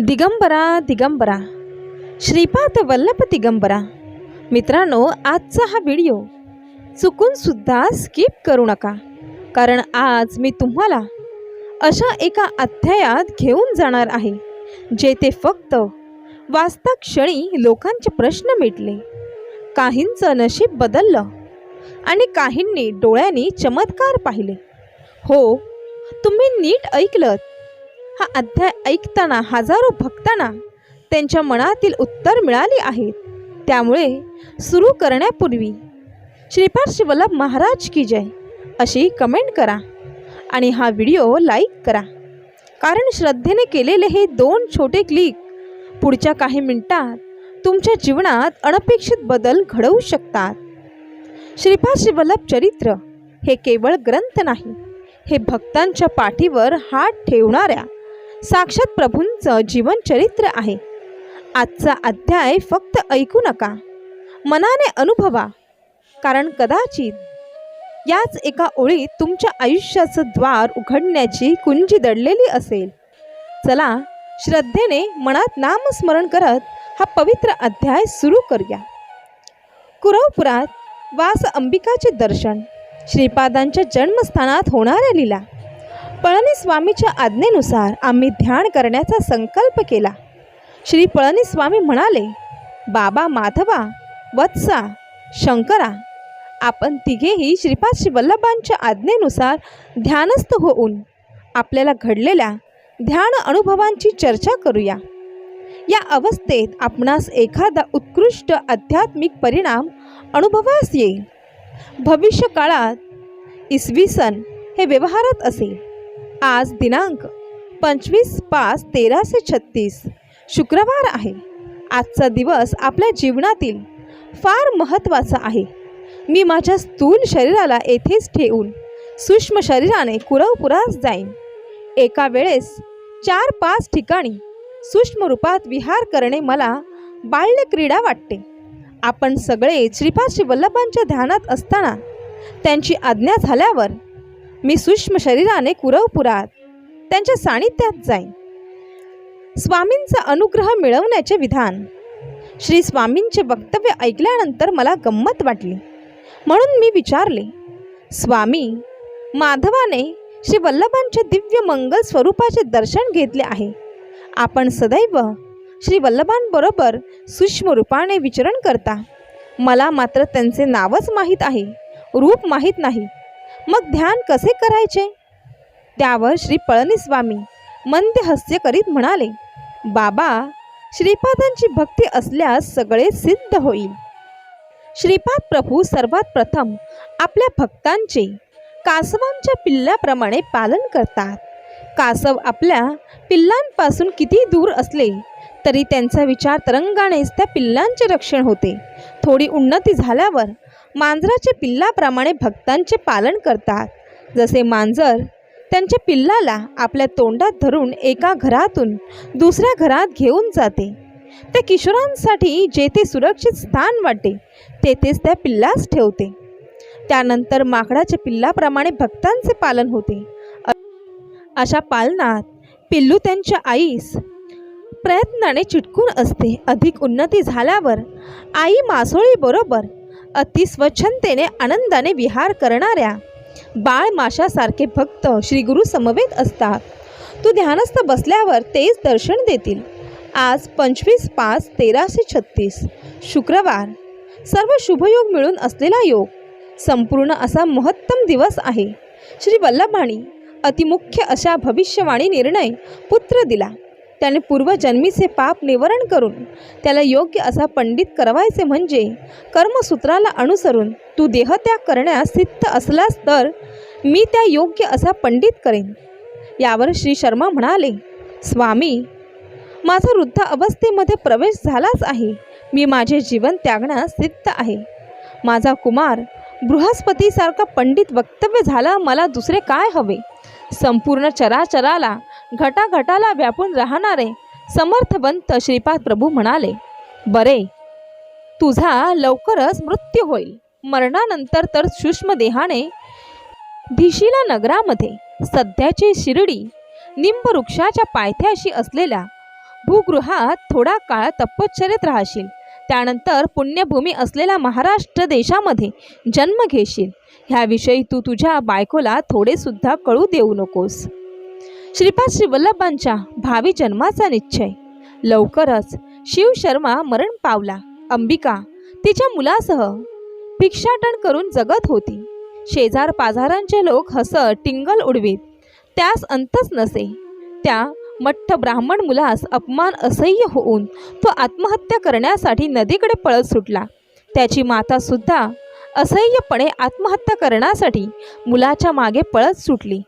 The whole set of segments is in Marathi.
दिगंबरा दिगंबरा. श्रीपाद वल्लभ दिगंबरा. मित्रांनो आजचा हा व्हिडिओ चुकूनसुद्धा स्किप करू नका कारण आज मी तुम्हाला अशा एका अध्यायात घेऊन जाणार आहे जेथे फक्त वाचता क्षणी लोकांचे प्रश्न मिटले. काहींचं नशीब बदललं आणि काहींनी डोळ्यांनी चमत्कार पाहिले. हो तुम्ही नीट ऐकलं हा अध्याय ऐकताना हजारो भक्तांना त्यांच्या मनातील उत्तर मिळाली आहेत. त्यामुळे सुरू करण्यापूर्वी श्रीपाद शिवल्लभ महाराज की जय अशी कमेंट करा आणि हा व्हिडिओ लाईक करा. कारण श्रद्धेने केलेले हे दोन छोटे क्लिक पुढच्या काही मिनिटात तुमच्या जीवनात अनपेक्षित बदल घडवू शकतात. श्रीपाद शिवल्लभ चरित्र हे केवळ ग्रंथ नाही हे भक्तांच्या पाठीवर हात ठेवणाऱ्या साक्षात प्रभूंचं जीवनचरित्र आहे. आजचा अध्याय फक्त ऐकू नका. मनाने अनुभवा. कारण कदाचित याच एका ओळीत तुमच्या आयुष्याचं द्वार उघडण्याची कुंजी दडलेली असेल. चला श्रद्धेने मनात नामस्मरण करत हा पवित्र अध्याय सुरू करूया. कुरवपुरात वास अंबिकाचे दर्शन श्रीपादांच्या जन्मस्थानात होणाऱ्या लीला पळणीस्वामीच्या आज्ञेनुसार आम्ही ध्यान करण्याचा संकल्प केला. श्री पळणीस्वामी म्हणाले बाबा माधवा वत्सा शंकरा आपण तिघेही श्रीपाद वल्लभांच्या आज्ञेनुसार ध्यानस्थ होऊन आपल्याला घडलेल्या ध्यान अनुभवांची चर्चा करूया. या अवस्थेत आपणास एखादा उत्कृष्ट आध्यात्मिक परिणाम अनुभवास येईल. भविष्य काळात इसवी सन हे व्यवहारात असेल. आज दिनांक पंचवीस पाच तेराशे छत्तीस. शुक्रवार आहे. आजचा दिवस आपल्या जीवनातील फार महत्त्वाचा आहे. मी माझ्या स्थूल शरीराला येथेच ठेवून सूक्ष्म शरीराने कुरवपुरास जाईन. एका वेळेस चार पाच ठिकाणी सूक्ष्म रूपात विहार करणे मला बाल्यक्रीडा वाटते. आपण सगळे श्रीपाद श्री वल्लभांच्या ध्यानात असताना त्यांची आज्ञा झाल्यावर मी सूक्ष्म शरीराने कुरवपुरात त्यांच्या सानिध्यात जाईन. स्वामींचा अनुग्रह मिळवण्याचे विधान. श्री स्वामींचे वक्तव्य ऐकल्यानंतर मला गंमत वाटली. म्हणून मी विचारले स्वामी माधवाने श्री वल्लभांचे दिव्य मंगल स्वरूपाचे दर्शन घेतले आहे. आपण सदैव श्री वल्लभांबरोबर सूक्ष्म रूपाने विचरण करता. मला मात्र त्यांचे नावच माहीत आहे रूप माहीत नाही. मग ध्यान कसे करायचे? त्यावर श्री पळणीस्वामी मंदहास्य करीत म्हणाले बाबा श्रीपादांची भक्ती असल्यास सगळे सिद्ध होईल. श्रीपाद प्रभू सर्वात प्रथम आपल्या भक्तांचे कासवांच्या पिल्ल्याप्रमाणे पालन करतात. कासव आपल्या पिल्लांपासून किती दूर असले तरी त्यांचा विचार तरंगानेच त्या पिल्लांचे रक्षण होते. थोडी उन्नती झाल्यावर मांजराच्या पिल्लाप्रमाणे भक्तांचे पालन करतात. जसे मांजर त्यांच्या पिल्लाला आपल्या तोंडात धरून एका घरातून दुसऱ्या घरात घेऊन जाते. त्या किशोरांसाठी जेथे सुरक्षित स्थान वाटते तेथेच त्या पिल्लास ठेवते. त्यानंतर माकडाच्या पिल्लाप्रमाणे भक्तांचे पालन होते. अशा पालनात पिल्लू त्यांच्या आईस प्रयत्नाने चिटकून असते. अधिक उन्नती झाल्यावर आई मासोळीबरोबर अतिस्वच्छंतेने आनंदाने विहार करणाऱ्या बाळ माशासारखे भक्त श्री गुरु समवेत असतात. तू ध्यानस्थ बसल्यावर तेच दर्शन देतील. आज पंचवीस पाच तेराशे छत्तीस. शुक्रवार. सर्व शुभयोग मिळून असलेला योग. संपूर्ण असा महत्तम दिवस आहे. श्री वल्लभाणी अतिमुख्य अशा भविष्यवाणी निर्णय पुत्र दिला. त्याने पूर्वजन्मीचे पाप निवारण करून त्याला योग्य असा पंडित करवायचे म्हणजे कर्मसूत्राला अनुसरून तू देहत्याग करण्यास सिद्ध असलास तर मी त्या योग्य असा पंडित करेन. यावर श्री शर्मा म्हणाले स्वामी माझा वृद्ध अवस्थेमध्ये प्रवेश झालाच आहे. मी माझे जीवन त्यागण्यास सिद्ध आहे. माझा कुमार बृहस्पतीसारखा पंडित वक्तव्य झाला मला दुसरे काय हवे? संपूर्ण चराचराला घटाघटाला व्यापून राहणारे समर्थवंत श्रीपाद प्रभू म्हणाले बरे तुझा लवकरच मृत्यू होईल. मरणानंतर तर सूक्ष्म देहाने धिशीला नगरामध्ये सध्याची शिर्डी निंबवृक्षाच्या पायथ्याशी असलेल्या भूगृहात थोडा काळ तपश्चर्येत राहशील. त्यानंतर पुण्यभूमी असलेल्या महाराष्ट्र देशामध्ये जन्म घेशील. ह्याविषयी तू तुझ्या बायकोला थोडेसुद्धा कळू देऊ नकोस. श्रीपाद श्री वल्लभांच्या भावी जन्माचा निश्चय. लवकरच शिव शर्मा मरण पावला. अंबिका तिच्या मुलासह भिक्षाटन करून जगत होती. शेजार पाजारांचे लोक हसत टिंगल उडवीत. त्यास अंतच नसे. त्या मठ्ठ ब्राह्मण मुलास अपमान असह्य होऊन तो आत्महत्या करण्यासाठी नदीकडे पळत सुटला. त्याची माता सुद्धा असह्यपणे आत्महत्या करण्यासाठी मुलाच्या मागे पळत सुटली.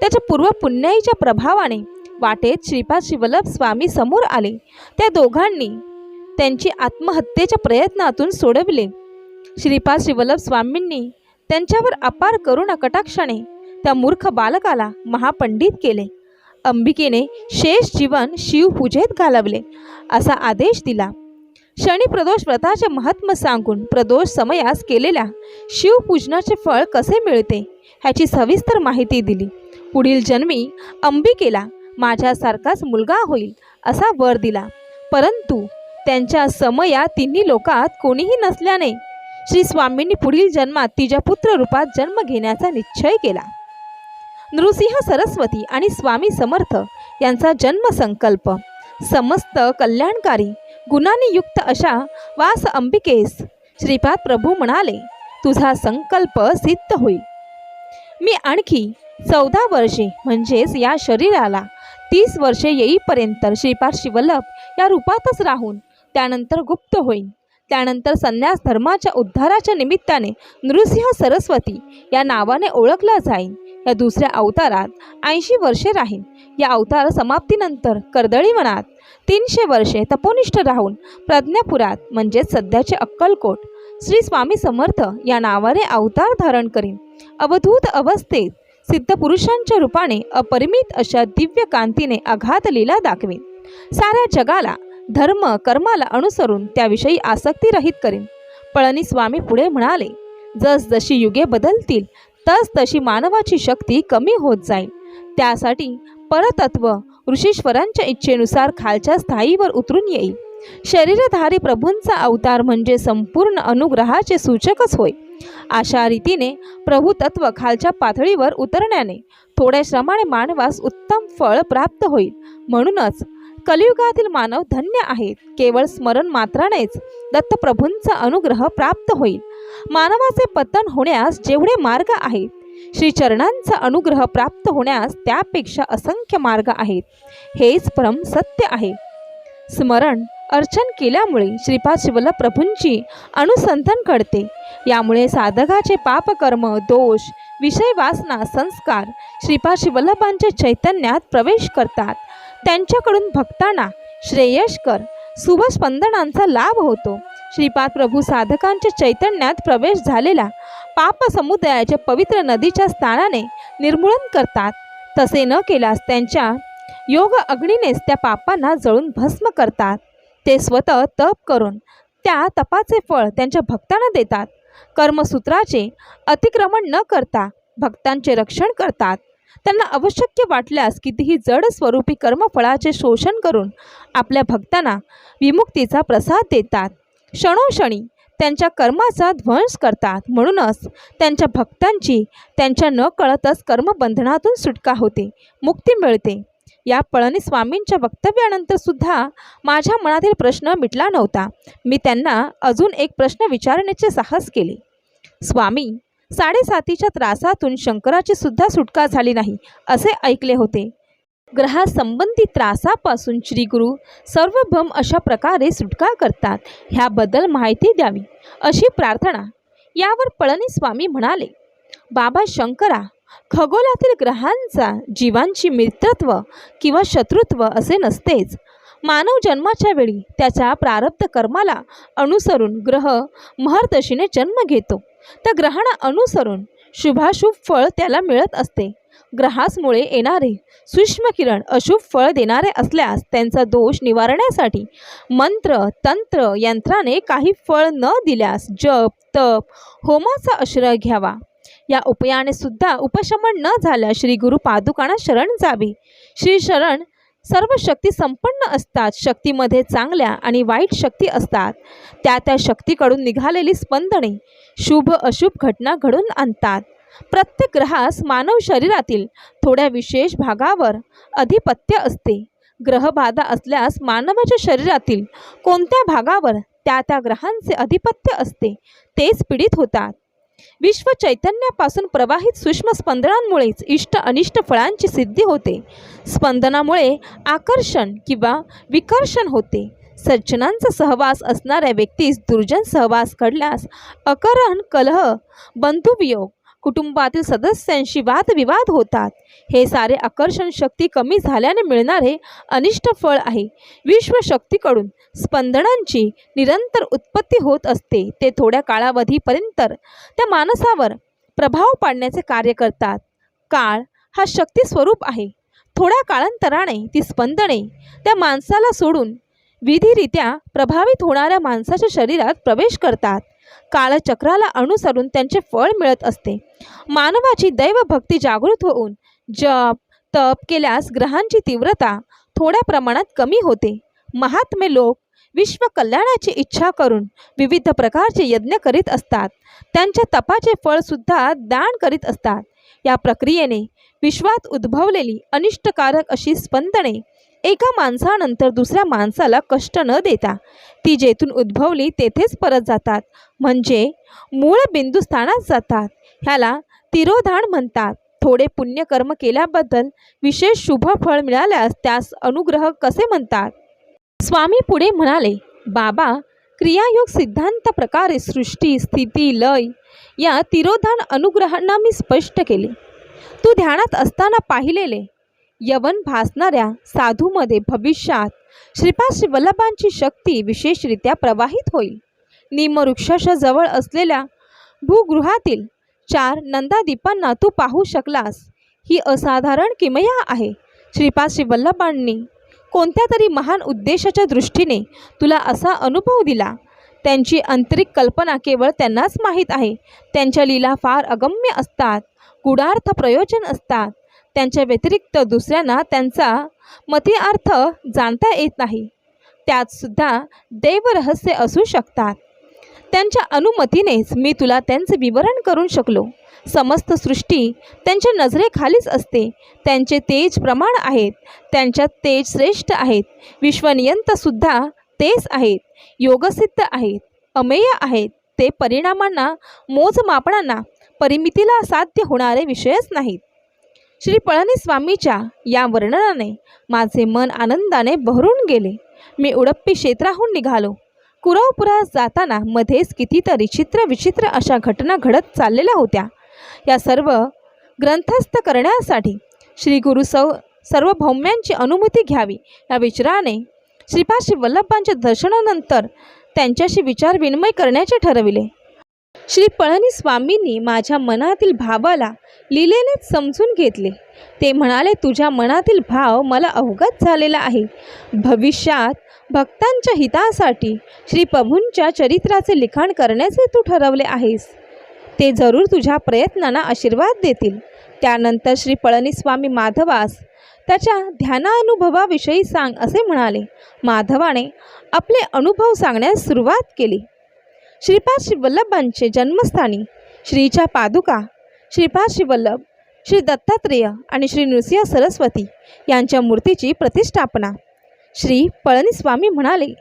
त्याच्या पूर्व पुण्याईच्या प्रभावाने वाटेत श्रीपाद शिवलभ स्वामी समोर आले. त्या दोघांनी त्यांची आत्महत्येच्या प्रयत्नातून सोडविले. श्रीपाद शिवलभ स्वामींनी त्यांच्यावर अपार करुणा कटाक्षाने त्या मूर्ख बालकाला महापंडित केले. अंबिकेने शेष जीवन शिवपूजेत घालवले असा आदेश दिला. शनी प्रदोष व्रताचे महत्त्व सांगून प्रदोष समयास केलेल्या शिवपूजनाचे फळ कसे मिळते? ह्याची सविस्तर माहिती दिली. पुढील जन्मी अंबिकेला माझ्यासारखाच मुलगा होईल असा वर दिला. परंतु त्यांच्या समया तिन्ही लोकात कोणीही नसल्याने श्री स्वामींनी पुढील जन्मात तिच्या पुत्र रूपात जन्म घेण्याचा निश्चय केला. नृसिंह सरस्वती आणि स्वामी समर्थ यांचा जन्मसंकल्प. समस्त कल्याणकारी गुणांनी युक्त अशा वास अंबिकेस श्रीपाद प्रभू म्हणाले तुझा संकल्प सिद्ध होईल. मी आणखी चौदा वर्षे म्हणजेच या शरीराला तीस वर्षे येईपर्यंत श्रीपाद शिवल्लभ या रूपातच राहून त्यानंतर गुप्त होईन. त्यानंतर संन्यास धर्माच्या उद्धाराच्या निमित्ताने नृसिंह सरस्वती या नावाने ओळखला जाईन. या दुसऱ्या अवतारात ऐंशी वर्षे राहीन. या अवतार समाप्तीनंतर कर्दळीवनात तीनशे वर्षे तपोनिष्ठ राहून प्रज्ञापुरात म्हणजेच सध्याचे अक्कलकोट श्री स्वामी समर्थ या नावाने अवतार धारण करीन. अवधूत अवस्थेत सिद्ध पुरुषांच्या रूपाने अपरिमित अशा दिव्य कांतीने आघात लीला दाखवीन. साऱ्या जगाला धर्म कर्माला अनुसरून त्याविषयी आसक्ती रहित करीन. पळणी स्वामी पुढे म्हणाले जस जशी युगे बदलतील तस तशी मानवाची शक्ती कमी होत जाईल. त्यासाठी परतत्व ऋषीश्वरांच्या इच्छेनुसार खालच्या स्थायीवर उतरून येईल. शरीरधारी प्रभूंचा अवतार म्हणजे संपूर्ण अनुग्रहाचे सूचकच होय. अशा रीतीने प्रभुतत्व खालच्या पातळीवर उतरण्याने थोड्या श्रमाने मानवास उत्तम फळ प्राप्त होईल. म्हणूनच कलियुगातील मानव धन्य आहेत. केवळ स्मरण मात्रानेच दत्तप्रभूंचा अनुग्रह प्राप्त होईल. मानवाचे पतन होण्यास जेवढे मार्ग आहेत श्रीचरणांचा अनुग्रह प्राप्त होण्यास त्यापेक्षा असंख्य मार्ग आहेत. हेच परम सत्य आहे. स्मरण अर्चन केल्यामुळे श्रीपाद शिवल्लभ प्रभूंची अनुसंधान घडते यामुळे साधकाचे पापकर्म दोष विषय वासना संस्कार श्रीपाद शिवल्लभांच्या चैतन्यात प्रवेश करतात. त्यांच्याकडून भक्तांना श्रेयस्कर शुभस्पंदनांचा लाभ होतो. श्रीपाद प्रभू साधकांच्या चैतन्यात प्रवेश झालेला पाप समुदायाच्या पवित्र नदीच्या स्थानाने निर्मूलन करतात. तसे न केल्यास त्यांच्या योग अग्नीनेच त्या पापांना जळून भस्म करतात. ते स्वतः तप करून त्या तपाचे फळ त्यांच्या भक्तांना देतात. कर्मसूत्राचे अतिक्रमण न करता भक्तांचे रक्षण करतात. त्यांना आवश्यक वाटल्यास कितीही जड स्वरूपी कर्मफळाचे शोषण करून आपल्या भक्तांना विमुक्तीचा प्रसाद देतात. क्षणोक्षणी त्यांच्या कर्माचा ध्वंस करतात. म्हणूनच त्यांच्या भक्तांची त्यांच्या न कळतच कर्मबंधनातून सुटका होते. मुक्ती मिळते. या पळणीस्वामींच्या वक्तव्यानंतर सुद्धा माझ्या मनातील प्रश्न मिटला नव्हता. मी त्यांना अजून एक प्रश्न विचारण्याचे साहस केले. स्वामी साडेसातीच्या त्रासातून शंकराची सुद्धा सुटका झाली नाही असे ऐकले होते. ग्रहासंबंधी त्रासापासून श्रीगुरु सर्वभम अशा प्रकारे सुटका करतात ह्याबद्दल माहिती द्यावी अशी प्रार्थना यावर पळणीस्वामी म्हणाले. बाबा शंकरा खगोलातील ग्रहांचा जीवांची मित्रत्व किंवा शत्रुत्व असे नसतेच. मानव जन्माच्या वेळी त्याच्या प्रारब्ध कर्माला अनुसरून ग्रह महर्दशीने जन्म घेतो. त्या ग्रहांना अनुसरून शुभाशुभ फळ त्याला मिळत असते. ग्रहासमुळे येणारे सूक्ष्म किरण अशुभ फळ देणारे असल्यास त्यांचा दोष निवारण्यासाठी मंत्र तंत्र यंत्राने काही फळ न दिल्यास जप तप होमाचा आश्रय घ्यावा. या उपायाने सुद्धा उपशमन न झाल्यास श्री गुरु पादुकांना शरण जावे. श्री शरण सर्व शक्ती संपन्न असतात. शक्तीमध्ये चांगल्या आणि वाईट शक्ती असतात. त्या त्या शक्तीकडून निघालेली स्पंदने शुभ अशुभ घटना घडून आणतात. प्रत्येक ग्रहास मानव शरीरातील थोड्या विशेष भागावर अधिपत्य असते. ग्रहबाधा असल्यास मानवाच्या शरीरातील कोणत्या भागावर त्या त्या ग्रहांचे अधिपत्य असते तेच पीडित होतात. विश्व चैतन्यापासून प्रवाहित सूक्ष्म स्पंदनांमुळेच इष्ट अनिष्ट फळांची सिद्धी होते. स्पंदनामुळे आकर्षण किंवा विकर्षण होते. सज्जनांचा सहवास असणाऱ्या व्यक्तीस दुर्जन सहवास घडल्यास अकरण कलह बंधुवियोग कुटुंबातील सदस्यांशी वादविवाद होतात. हे सारे आकर्षण शक्ती कमी झाल्याने मिळणारे अनिष्ट फळ आहे. विश्वशक्तीकडून स्पंदनांची निरंतर उत्पत्ती होत असते. ते थोड्या काळावधीपर्यंत त्या माणसावर प्रभाव पाडण्याचे कार्य करतात. काळ हा शक्ती स्वरूप आहे. थोड्या काळांतराने ती स्पंदने त्या माणसाला सोडून विधिरित्या प्रभावित होणाऱ्या माणसाच्या शरीरात प्रवेश करतात. काळचक्राला अनुसरून त्यांचे फळ मिळत असते. मानवाची दैवभक्ती जागृत होऊन जप तप केल्यास ग्रहांची तीव्रता थोड्या प्रमाणात कमी होते. महात्मे लोक विश्व कल्याणाची इच्छा करून विविध प्रकारचे यज्ञ करीत असतात. त्यांच्या तपाचे फळसुद्धा दान करीत असतात. या प्रक्रियेने विश्वात उद्भवलेली अनिष्टकारक अशी स्पंदने एका माणसानंतर दुसऱ्या माणसाला कष्ट न देता. ती जेथून उद्भवली तेथेच परत जातात. म्हणजे मूळ बिंदुस्थानात जातात. ह्याला तिरोधान म्हणतात. थोडे पुण्यकर्म केल्याबद्दल विशेष शुभ फळ मिळाल्यास त्यास अनुग्रह कसे म्हणतात? स्वामी पुढे म्हणाले बाबा क्रियायोग सिद्धांत प्रकारे सृष्टी स्थिती लय या तिरोधान अनुग्रहांना मी स्पष्ट केले. तू ध्यानात असताना पाहिलेले यवन भासणाऱ्या साधूमध्ये भविष्यात श्रीपाद श्री वल्लभांची शक्ती विशेषरित्या प्रवाहित होईल. निमवृक्षाच्या जवळ असलेल्या भूगृहातील चार नंदादीपांना तू पाहू शकलास. ही असाधारण किमया आहे. श्रीपाद श्री वल्लभांनी कोणत्या तरी महान उद्देशाच्या दृष्टीने तुला असा अनुभव दिला? त्यांची आंतरिक कल्पना केवळ त्यांनाच माहीत आहे. त्यांच्या लीला फार अगम्य असतात. गुढार्थ प्रयोजन असतात. त्यांच्या व्यतिरिक्त दुसऱ्यांना त्यांचा मतिअर्थ जाणता येत नाही. त्यातसुद्धा देवरहस्य असू शकतात. त्यांच्या अनुमतीनेच मी तुला त्यांचे विवरण करून शकलो. समस्त सृष्टी त्यांच्या नजरेखालीच असते. त्यांचे तेज प्रमाण आहेत. त्यांच्यात तेज श्रेष्ठ आहेत. विश्वनियंतसुद्धा तेच आहेत. योगसिद्ध आहेत. अमेय आहेत. ते परिणामांना मोजमापनांना परिमितीला साध्य होणारे विषयच नाहीत. श्री पळणीस्वामीच्या या वर्णनाने माझे मन आनंदाने भरून गेले. मी उडप्पी क्षेत्राहून निघालो. कुरवपुरात जाताना मध्येच कितीतरी चित्र विचित्र अशा घटना घडत चाललेल्या होत्या. या सर्व ग्रंथस्थ करण्यासाठी श्री गुरु सौ सार्वभौम्यांची अनुमती घ्यावी या विचाराने श्रीपाद श्री वल्लभांच्या दर्शनानंतर त्यांच्याशी विचार विनिमय करण्याचे ठरविले. श्री पळणी स्वामींनी माझ्या मनातील भावाला लिलेनेच समजून घेतले. ते म्हणाले तुझ्या मनातील भाव मला अवगत झालेला आहे. भविष्यात भक्तांच्या हितासाठी श्री प्रभूंच्या चरित्राचे लिखाण करण्याचे तू ठरवले आहेस. ते जरूर तुझ्या प्रयत्नांना आशीर्वाद देतील. त्यानंतर श्री पळणीस्वामी माधवास त्याच्या ध्यानानुभवाविषयी सांग असे म्हणाले. माधवाने आपले अनुभव सांगण्यास सुरुवात केली. श्रीपाद श्री वल्लभांचे जन्मस्थानी श्रीच्या पादुका श्रीपाद श्री वल्लभ श्री दत्तात्रेय आणि श्री नृसिंह सरस्वती यांच्या मूर्तीची प्रतिष्ठापना. श्री पळणीस्वामी म्हणाले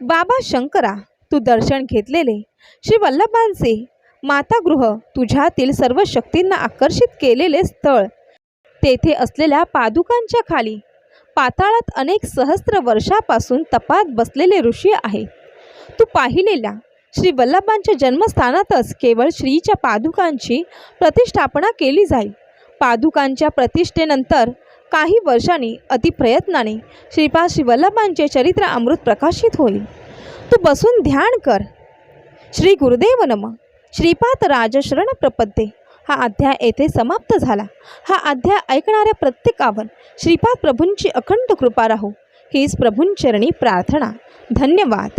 बाबा शंकरा तू दर्शन घेतलेले श्री वल्लभांचे मातागृह तुझ्यातील सर्व शक्तींना आकर्षित केलेले स्थळ. तेथे असलेल्या पादुकांच्या खाली पाताळात अनेक सहस्त्र वर्षापासून तपात बसलेले ऋषी आहे. तू पाहिलेल्या श्री वल्लभांच्या जन्मस्थानातच केवळ श्रीच्या पादुकांची प्रतिष्ठापना केली जाईल पादुकांच्या प्रतिष्ठेनंतर काही वर्षांनी अतिप्रयत्नाने श्रीपाद श्री वल्लभांचे चरित्र अमृत प्रकाशित होईल. तू बसून ध्यान कर. श्री गुरुदेव नम. श्रीपाद राजशरण प्रपद्ये. हा अध्याय येथे समाप्त झाला. हा अध्याय ऐकणाऱ्या प्रत्येकावर श्रीपाद प्रभूंची अखंड कृपा राहो. हीच प्रभूंचरणी प्रार्थना. धन्यवाद.